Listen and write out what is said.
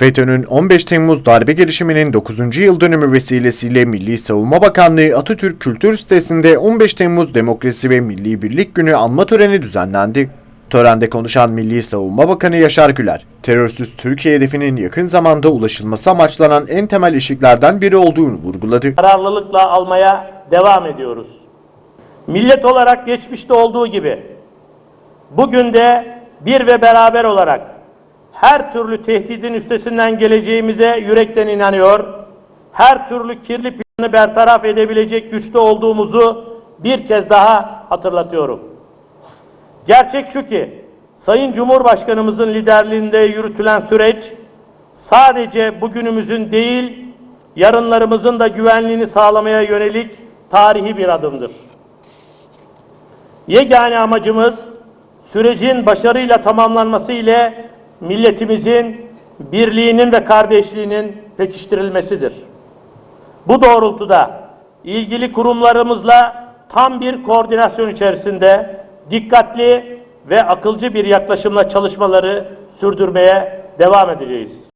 FETÖ'nün 15 Temmuz darbe girişiminin 9. yıl dönümü vesilesiyle Milli Savunma Bakanlığı Atatürk Kültür Sitesi'nde 15 Temmuz Demokrasi ve Milli Birlik Günü anma töreni düzenlendi. Törende konuşan Milli Savunma Bakanı Yaşar Güler, terörsüz Türkiye hedefinin yakın zamanda ulaşılması amaçlanan en temel eşiklerden biri olduğunu vurguladı. kararlılıkla almaya devam ediyoruz. Millet olarak geçmişte olduğu gibi bugün de bir ve beraber olarak her türlü tehdidin üstesinden geleceğimize yürekten inanıyor. Her türlü kirli planı bertaraf edebilecek güçte olduğumuzu bir kez daha hatırlatıyorum. Gerçek şu ki Sayın Cumhurbaşkanımızın liderliğinde yürütülen süreç sadece bugünümüzün değil, yarınlarımızın da güvenliğini sağlamaya yönelik tarihi bir adımdır. Yegane amacımız sürecin başarıyla tamamlanması ile milletimizin birliğinin ve kardeşliğinin pekiştirilmesidir. Bu doğrultuda ilgili kurumlarımızla tam bir koordinasyon içerisinde dikkatli ve akılcı bir yaklaşımla çalışmaları sürdürmeye devam edeceğiz.